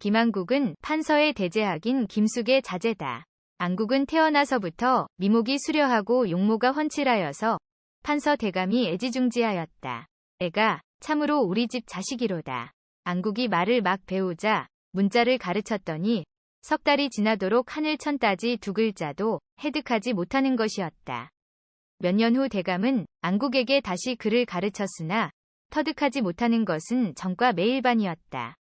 김안국은 판서의 대제학인 김숙의 자제다. 안국은 태어나서부터 미목이 수려하고 용모가 훤칠하여서 판서 대감이 애지중지하였다. 애가 참으로 우리 집 자식이로다. 안국이 말을 막 배우자 문자를 가르쳤더니 석 달이 지나도록 하늘천 따지 두 글자도 해득하지 못하는 것이었다. 몇 년 후 대감은 안국에게 다시 글을 가르쳤으나 터득하지 못하는 것은 전과 매일반이었다.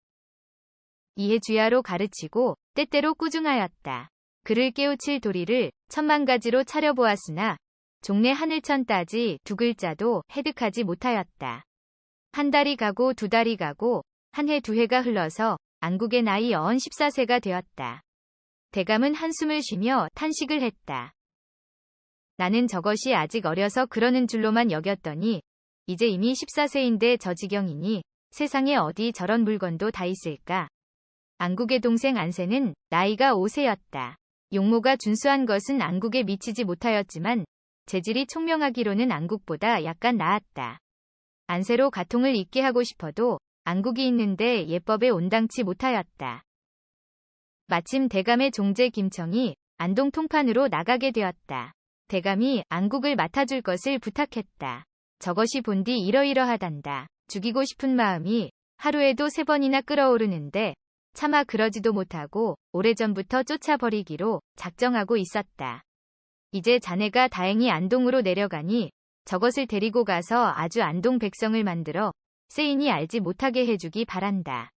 이해주야로 가르치고 때때로 꾸중하였다. 그를 깨우칠 도리를 천만 가지로 차려보았으나 종래 하늘천 따지 두 글자도 해득하지 못하였다. 한 달이 가고 두 달이 가고 한 해 두 해가 흘러서 안국의 나이 어언 14세가 되었다. 대감은 한숨을 쉬며 탄식을 했다. 나는 저것이 아직 어려서 그러는 줄로만 여겼더니 이제 이미 14세인데 저 지경이니 세상에 어디 저런 물건도 다 있을까? 안국의 동생 안세는 나이가 5세였다. 용모가 준수한 것은 안국에 미치지 못하였지만 재질이 총명하기로는 안국보다 약간 나았다. 안세로 가통을 잊게 하고 싶어도 안국이 있는데 예법에 온당치 못하였다. 마침 대감의 종제 김청이 안동 통판으로 나가게 되었다. 대감이 안국을 맡아줄 것을 부탁했다. 저것이 본디 이러이러하단다. 죽이고 싶은 마음이 하루에도 세 번이나 끓어오르는데 차마 그러지도 못하고 오래전부터 쫓아버리기로 작정하고 있었다. 이제 자네가 다행히 안동으로 내려가니 저것을 데리고 가서 아주 안동 백성을 만들어 세인이 알지 못하게 해주기 바란다.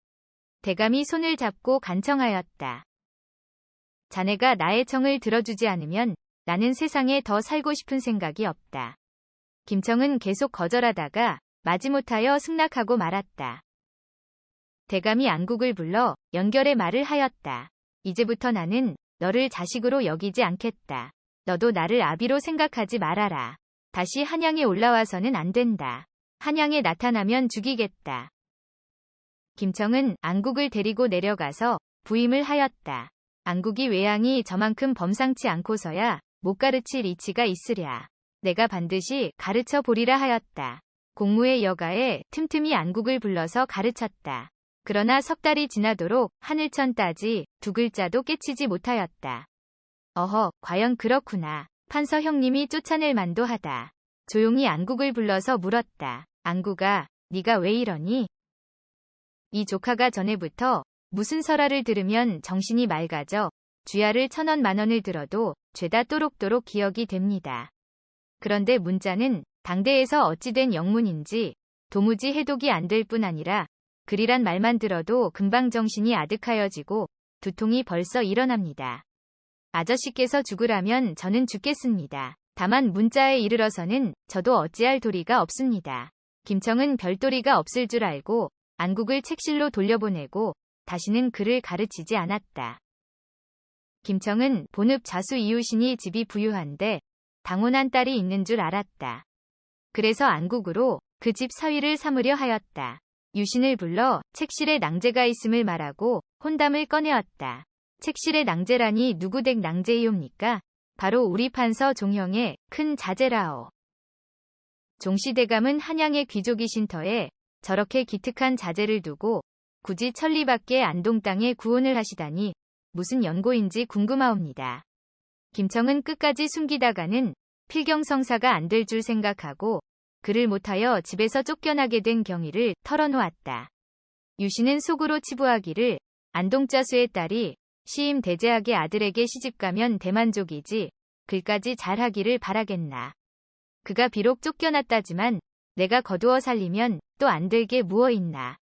대감이 손을 잡고 간청하였다. 자네가 나의 청을 들어주지 않으면 나는 세상에 더 살고 싶은 생각이 없다. 김청은 계속 거절하다가 마지못하여 승낙하고 말았다. 대감이 안국을 불러 연결의 말을 하였다. 이제부터 나는 너를 자식으로 여기지 않겠다. 너도 나를 아비로 생각하지 말아라. 다시 한양에 올라와서는 안 된다. 한양에 나타나면 죽이겠다. 김청은 안국을 데리고 내려가서 부임을 하였다. 안국이 외양이 저만큼 범상치 않고서야 못 가르칠 이치가 있으랴. 내가 반드시 가르쳐 보리라 하였다. 공무의 여가에 틈틈이 안국을 불러서 가르쳤다. 그러나 석 달이 지나도록 하늘천 따지 두 글자도 깨치지 못하였다. 어허, 과연 그렇구나. 판서 형님이 쫓아낼 만도 하다. 조용히 안국을 불러서 물었다. 안국아, 네가 왜 이러니? 이 조카가 전에부터 무슨 설화를 들으면 정신이 맑아져 주야를 천원 만원을 들어도 죄다 또록또록 기억이 됩니다. 그런데 문자는 당대에서 어찌된 영문인지 도무지 해독이 안 될 뿐 아니라 글이란 말만 들어도 금방 정신이 아득하여지고 두통이 벌써 일어납니다. 아저씨께서 죽으라면 저는 죽겠습니다. 다만 문자에 이르러서는 저도 어찌할 도리가 없습니다. 김청은 별도리가 없을 줄 알고 안국을 책실로 돌려보내고 다시는 글을 가르치지 않았다. 김청은 본읍 자수 이웃이니 집이 부유한데 당혼한 딸이 있는 줄 알았다. 그래서 안국으로 그 집 사위를 삼으려 하였다. 유신을 불러 책실에 낭제가 있음을 말하고 혼담을 꺼내었다. 책실의 낭제라니 누구댁 낭제이옵니까? 바로 우리 판서 종형의 큰 자제라오. 종시대감은 한양의 귀족이신 터에 저렇게 기특한 자제를 두고 굳이 천리 밖에 안동 땅에 구혼을 하시다니 무슨 연고인지 궁금하옵니다. 김청은 끝까지 숨기다가는 필경성사가 안 될 줄 생각하고 그를 못하여 집에서 쫓겨나게 된 경위를 털어놓았다. 유 씨는 속으로 치부하기를 안동자수의 딸이 시임 대제학의 아들에게 시집가면 대만족이지 글까지 잘하기를 바라겠나. 그가 비록 쫓겨났다지만 내가 거두어 살리면 또안될게 무어 있나.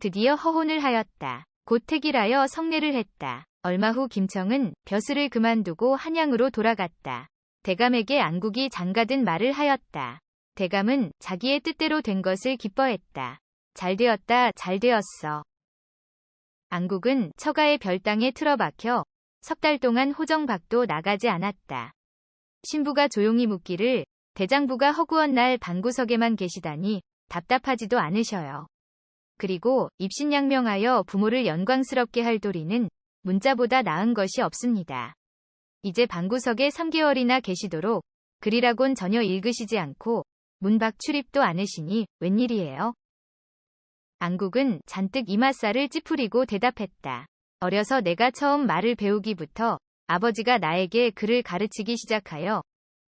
드디어 허혼을 하였다. 곧 택일하여 성례를 했다. 얼마 후 김청은 벼슬을 그만두고 한양으로 돌아갔다. 대감에게 안국이 장가든 말을 하였다. 대감은 자기의 뜻대로 된 것을 기뻐했다. 잘 되었다, 잘 되었어. 안국은 처가의 별당에 틀어박혀 석 달 동안 호정박도 나가지 않았다. 신부가 조용히 묻기를 대장부가 허구한 날 방구석에만 계시다니 답답하지도 않으셔요. 그리고 입신양명하여 부모를 영광스럽게 할 도리는 문자보다 나은 것이 없습니다. 이제 방구석에 3개월이나 계시도록 글이라곤 전혀 읽으시지 않고 문밖 출입도 않으시니 웬일이에요? 안국은 잔뜩 이맛살을 찌푸리고 대답했다. 어려서 내가 처음 말을 배우기부터 아버지가 나에게 글을 가르치기 시작하여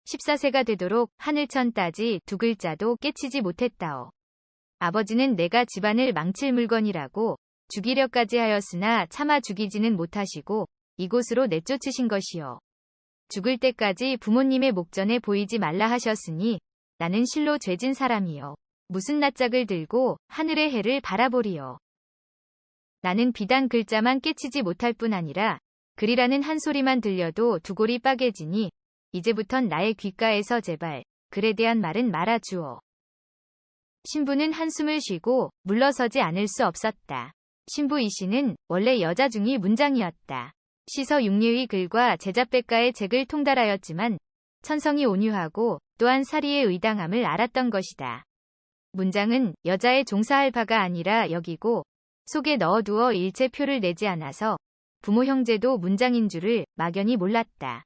14세가 되도록 하늘천 따지 두 글자도 깨치지 못했다오. 아버지는 내가 집안을 망칠 물건이라고 죽이려까지 하였으나 차마 죽이지는 못하시고 이곳으로 내쫓으신 것이요. 죽을 때까지 부모님의 목전에 보이지 말라 하셨으니 나는 실로 죄진 사람이요. 무슨 낯짝을 들고 하늘의 해를 바라보리요. 나는 비단 글자만 깨치지 못할 뿐 아니라 글이라는 한 소리만 들려도 두 골이 빠개지니 이제부턴 나의 귓가에서 제발 글에 대한 말은 말아주오. 신부는 한숨을 쉬고 물러서지 않을 수 없었다. 신부 이 씨는 원래 여자 중이 문장이었다. 시서 육류의 글과 제자백가의 책을 통달하였지만 천성이 온유하고 또한 사리의 의당함을 알았던 것이다. 문장은 여자의 종사할 바가 아니라 여기고 속에 넣어두어 일체 표를 내지 않아서 부모 형제도 문장인 줄을 막연히 몰랐다.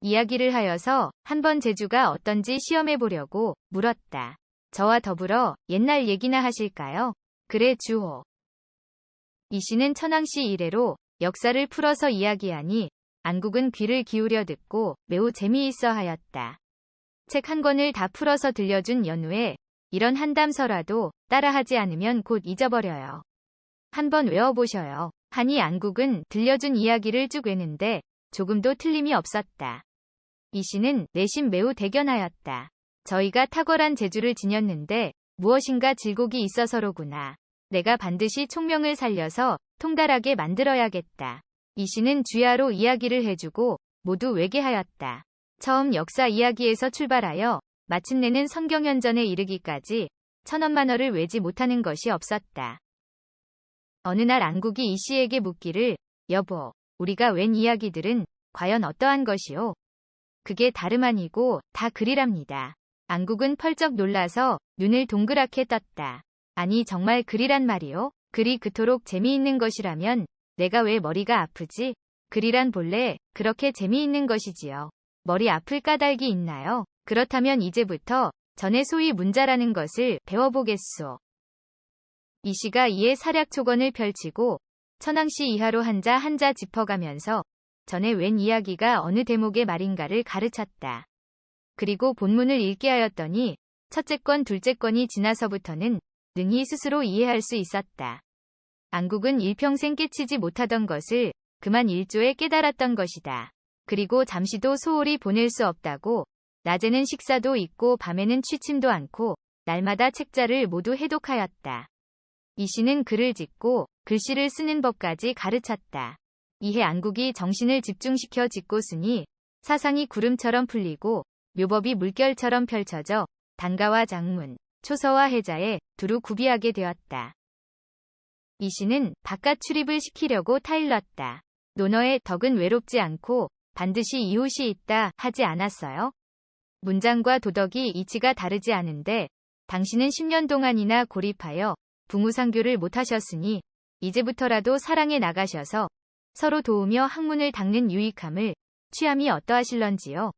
이야기를 하여서 한번 제주가 어떤지 시험해 보려고 물었다. 저와 더불어 옛날 얘기나 하실까요? 그래 주호. 이 씨는 천황씨 이래로 역사를 풀어서 이야기하니 안국은 귀를 기울여 듣고 매우 재미있어 하였다. 책 한 권을 다 풀어서 들려준 연후에 이런 한담서라도 따라하지 않으면 곧 잊어버려요. 한번 외워보셔요. 하니 안국은 들려준 이야기를 쭉 외는데 조금도 틀림이 없었다. 이 씨는 내심 매우 대견하였다. 저희가 탁월한 재주를 지녔는데 무엇인가 질곡이 있어서로구나. 내가 반드시 총명을 살려서 통달하게 만들어야겠다. 이 씨는 주야로 이야기를 해주고 모두 외계하였다. 처음 역사 이야기에서 출발하여 마침내는 성경현전에 이르기까지 천원만어를 외지 못하는 것이 없었다. 어느 날 안국이 이 씨에게 묻기를 여보, 우리가 웬 이야기들은 과연 어떠한 것이오? 그게 다름 아니고 다 글이랍니다. 안국은 펄쩍 놀라서 눈을 동그랗게 떴다. 아니 정말 글이란 말이오? 글이 그토록 재미있는 것이라면 내가 왜 머리가 아프지? 글이란 본래 그렇게 재미있는 것이지요. 머리 아플 까닭이 있나요? 그렇다면 이제부터 전에 소위 문자라는 것을 배워보겠소. 이 씨가 이에 사략초건을 펼치고 천왕씨 이하로 한자 한자 짚어가면서 전에 웬 이야기가 어느 대목의 말인가를 가르쳤다. 그리고 본문을 읽게 하였더니 첫째 건 둘째 건이 지나서부터는 능히 스스로 이해할 수 있었다. 안국은 일평생 깨치지 못하던 것을 그만 일조에 깨달았던 것이다. 그리고 잠시도 소홀히 보낼 수 없다고 낮에는 식사도 있고 밤에는 취침도 않고 날마다 책자를 모두 해독하였다. 이 씨는 글을 짓고 글씨를 쓰는 법까지 가르쳤다. 이해 안국이 정신을 집중시켜 짓고 쓰니 사상이 구름처럼 풀리고 묘법이 물결처럼 펼쳐져 단가와 장문, 초서와 해자에 두루 구비하게 되었다. 이 씨는 바깥 출입을 시키려고 타일렀다. 논어의 덕은 외롭지 않고 반드시 이웃이 있다 하지 않았어요? 문장과 도덕이 이치가 다르지 않은데 당신은 10년 동안이나 고립하여 부무상교를 못하셨으니 이제부터라도 사랑에 나가셔서 서로 도우며 학문을 닦는 유익함을 취함이 어떠하실런지요.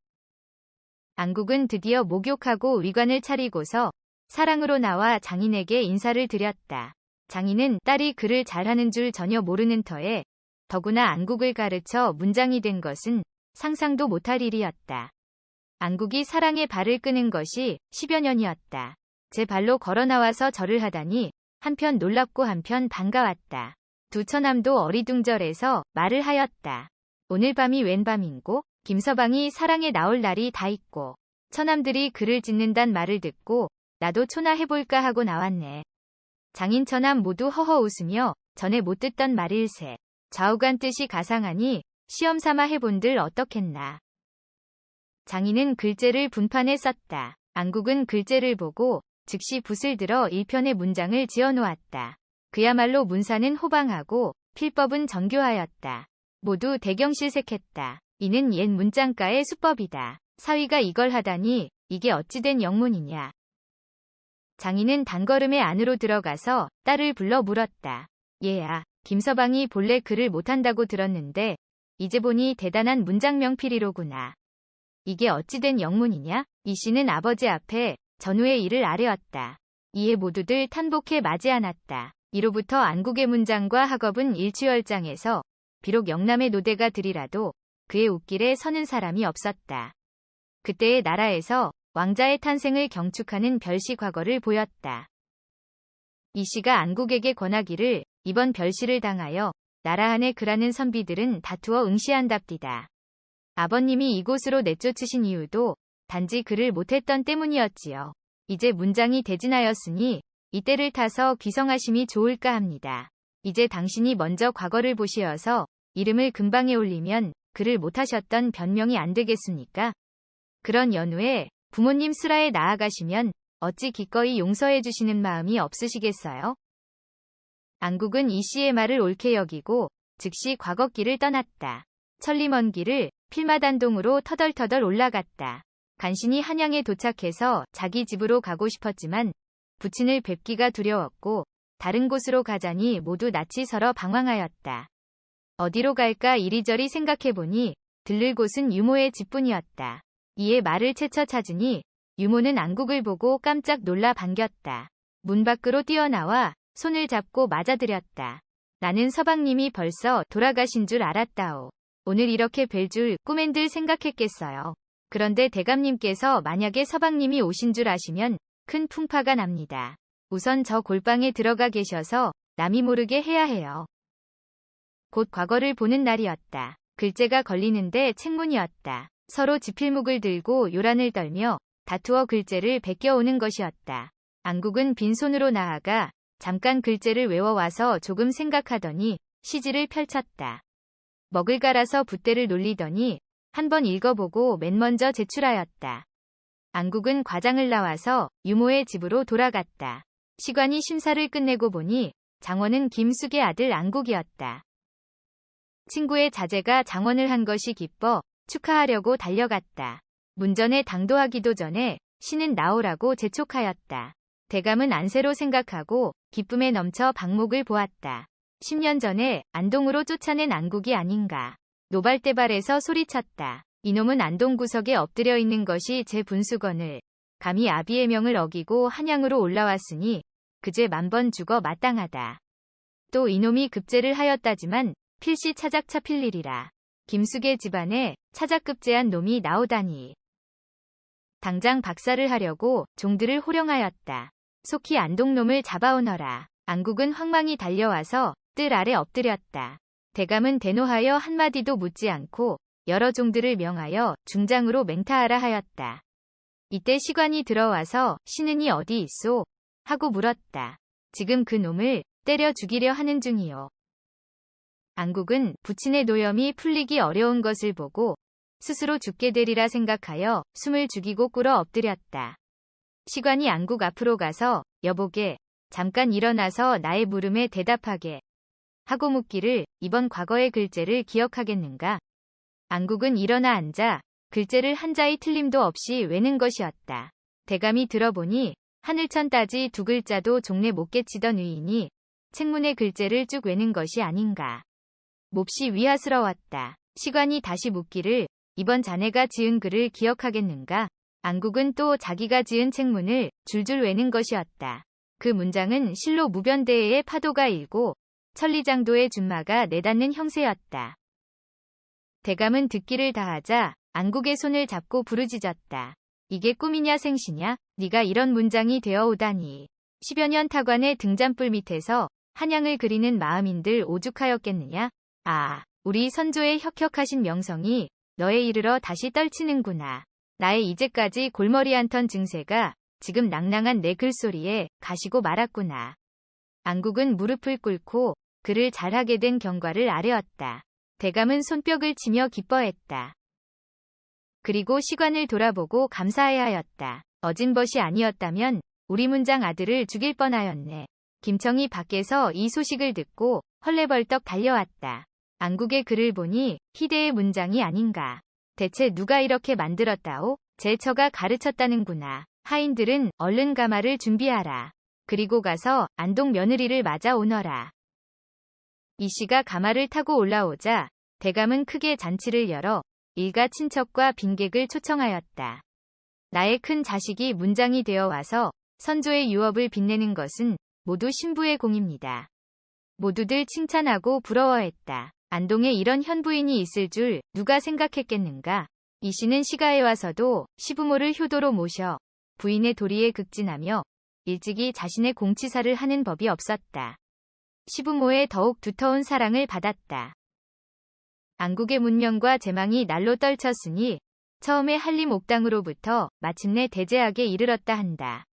안국은 드디어 목욕하고 위관을 차리고서 사랑으로 나와 장인에게 인사를 드렸다. 장인은 딸이 글을 잘하는 줄 전혀 모르는 터에 더구나 안국을 가르쳐 문장이 된 것은 상상도 못할 일이었다. 안국이 사랑의 발을 끄는 것이 10여 년이었다. 제 발로 걸어 나와서 절을 하다니 한편 놀랍고 한편 반가웠다. 두 처남도 어리둥절해서 말을 하였다. 오늘 밤이 웬 밤인고? 김서방이 사랑에 나올 날이 다 있고 처남들이 글을 짓는단 말을 듣고 나도 초나 해볼까 하고 나왔네. 장인 처남 모두 허허 웃으며 전에 못 듣던 말일세. 좌우간 뜻이 가상하니 시험 삼아 해본들 어떻겠나. 장인은 글재를 분판에 썼다. 안국은 글재를 보고 즉시 붓을 들어 일편의 문장을 지어 놓았다. 그야말로 문사는 호방하고 필법은 정교하였다. 모두 대경실색했다. 이는 옛 문장가의 수법이다. 사위가 이걸 하다니 이게 어찌된 영문이냐. 장인은 단걸음에 안으로 들어가서 딸을 불러 물었다. 얘야, 김서방이 본래 글을 못한다고 들었는데 이제 보니 대단한 문장 명필이로구나. 이게 어찌된 영문이냐? 이 씨는 아버지 앞에 전후의 일을 아뢰었다. 이에 모두들 탄복해 맞이 않았다. 이로부터 안국의 문장과 학업은 일취월장에서 비록 영남의 노대가 들이라도 그의 웃길에 서는 사람이 없었다. 그때의 나라에서 왕자의 탄생을 경축하는 별시 과거를 보였다. 이 시가 안국에게 권하기를 이번 별시를 당하여 나라 안에 그라는 선비들은 다투어 응시한답디다. 아버님이 이곳으로 내쫓으신 이유도 단지 그를 못했던 때문이었지요. 이제 문장이 대진하였으니 이때를 타서 귀성하심이 좋을까 합니다. 이제 당신이 먼저 과거를 보시어서 이름을 금방에 올리면 그를 못하셨던 변명이 안 되겠습니까? 그런 연후에 부모님 수라에 나아가시면 어찌 기꺼이 용서해 주시는 마음이 없으시겠어요? 안국은 이 씨의 말을 옳게 여기고 즉시 과거길을 떠났다. 천리먼 길을 필마단동으로 터덜터덜 올라갔다. 간신히 한양에 도착해서 자기 집으로 가고 싶었지만 부친을 뵙기가 두려웠고 다른 곳으로 가자니 모두 낯이 설어 방황하였다. 어디로 갈까 이리저리 생각해보니 들를 곳은 유모의 집뿐이었다. 이에 말을 채쳐 찾으니 유모는 안국을 보고 깜짝 놀라 반겼다. 문 밖으로 뛰어나와 손을 잡고 맞아들였다. 나는 서방님이 벌써 돌아가신 줄 알았다오. 오늘 이렇게 뵐 줄 꿈엔들 생각했겠어요. 그런데 대감님께서 만약에 서방님이 오신 줄 아시면 큰 풍파가 납니다. 우선 저 골방에 들어가 계셔서 남이 모르게 해야 해요. 곧 과거를 보는 날이었다. 글재가 걸리는데 책문이었다. 서로 지필목을 들고 요란을 떨며 다투어 글재를 베껴오는 것이었다. 안국은 빈손으로 나아가 잠깐 글재를 외워와서 조금 생각하더니 시지를 펼쳤다. 먹을 갈아서 붓대를 놀리더니 한번 읽어보고 맨 먼저 제출하였다. 안국은 과장을 나와서 유모의 집으로 돌아갔다. 시관이 심사를 끝내고 보니 장원은 김숙의 아들 안국이었다. 친구의 자제가 장원을 한 것이 기뻐 축하하려고 달려갔다. 문전에 당도하기도 전에 신은 나오라고 재촉하였다. 대감은 안세로 생각하고 기쁨에 넘쳐 방목을 보았다. 10년 전에 안동으로 쫓아낸 안국이 아닌가. 노발대발에서 소리쳤다. 이놈은 안동 구석에 엎드려 있는 것이 제 분수건을 감히 아비의 명을 어기고 한양으로 올라왔으니 그제 만번 죽어 마땅하다. 또 이놈이 급제를 하였다지만 필시 차작 차필 일이라. 김숙의 집안에 차작 급제한 놈이 나오다니. 당장 박사를 하려고 종들을 호령하였다. 속히 안동놈을 잡아오너라. 안국은 황망히 달려와서 뜰 아래 엎드렸다. 대감은 대노하여 한마디도 묻지 않고 여러 종들을 명하여 중장으로 맹타하라 하였다. 이때 시관이 들어와서 신은이 어디 있소? 하고 물었다. 지금 그 놈을 때려 죽이려 하는 중이요. 안국은 부친의 노염이 풀리기 어려운 것을 보고 스스로 죽게 되리라 생각하여 숨을 죽이고 꿇어 엎드렸다. 시관이 안국 앞으로 가서 여보게 잠깐 일어나서 나의 물음에 대답하게 하고 묻기를 이번 과거의 글재를 기억하겠는가? 안국은 일어나 앉아 글재를 한자의 틀림도 없이 외는 것이었다. 대감이 들어보니 하늘천 따지 두 글자도 종래 못 깨치던 의인이 책문의 글재를 쭉 외는 것이 아닌가. 몹시 위하스러웠다. 시관이 다시 묻기를 이번 자네가 지은 글을 기억하겠는가? 안국은 또 자기가 지은 책문을 줄줄 외는 것이었다. 그 문장은 실로 무변대의 파도가 일고 천리장도의 준마가 내닫는 형세였다. 대감은 듣기를 다하자 안국의 손을 잡고 부르짖었다. 이게 꿈이냐 생시냐? 네가 이런 문장이 되어 오다니. 10여 년 타관의 등잔불 밑에서 한양을 그리는 마음인들 오죽하였겠느냐? 아, 우리 선조의 혁혁하신 명성이 너에 이르러 다시 떨치는구나. 나의 이제까지 골머리 한 턴 증세가 지금 낭낭한 내 글소리에 가시고 말았구나. 안국은 무릎을 꿇고 그를 잘하게 된 경과를 아뢰었다. 대감은 손뼉을 치며 기뻐했다. 그리고 시관을 돌아보고 감사해야 하였다. 어진 벗이 아니었다면 우리 문장 아들을 죽일 뻔하였네. 김청이 밖에서 이 소식을 듣고 헐레벌떡 달려왔다. 안국의 글을 보니 희대의 문장이 아닌가. 대체 누가 이렇게 만들었다오? 제 처가 가르쳤다는구나. 하인들은 얼른 가마를 준비하라. 그리고 가서 안동 며느리를 맞아 오너라. 이 씨가 가마를 타고 올라오자 대감은 크게 잔치를 열어 일가 친척과 빈객을 초청하였다. 나의 큰 자식이 문장이 되어 와서 선조의 유업을 빛내는 것은 모두 신부의 공입니다. 모두들 칭찬하고 부러워했다. 안동에 이런 현부인이 있을 줄 누가 생각했겠는가? 이 씨는 시가에 와서도 시부모를 효도로 모셔 부인의 도리에 극진하며 일찍이 자신의 공치사를 하는 법이 없었다. 시부모의 더욱 두터운 사랑을 받았다. 안국의 문명과 제망이 날로 떨쳤으니 처음에 한림 옥당으로부터 마침내 대제학에 이르렀다 한다.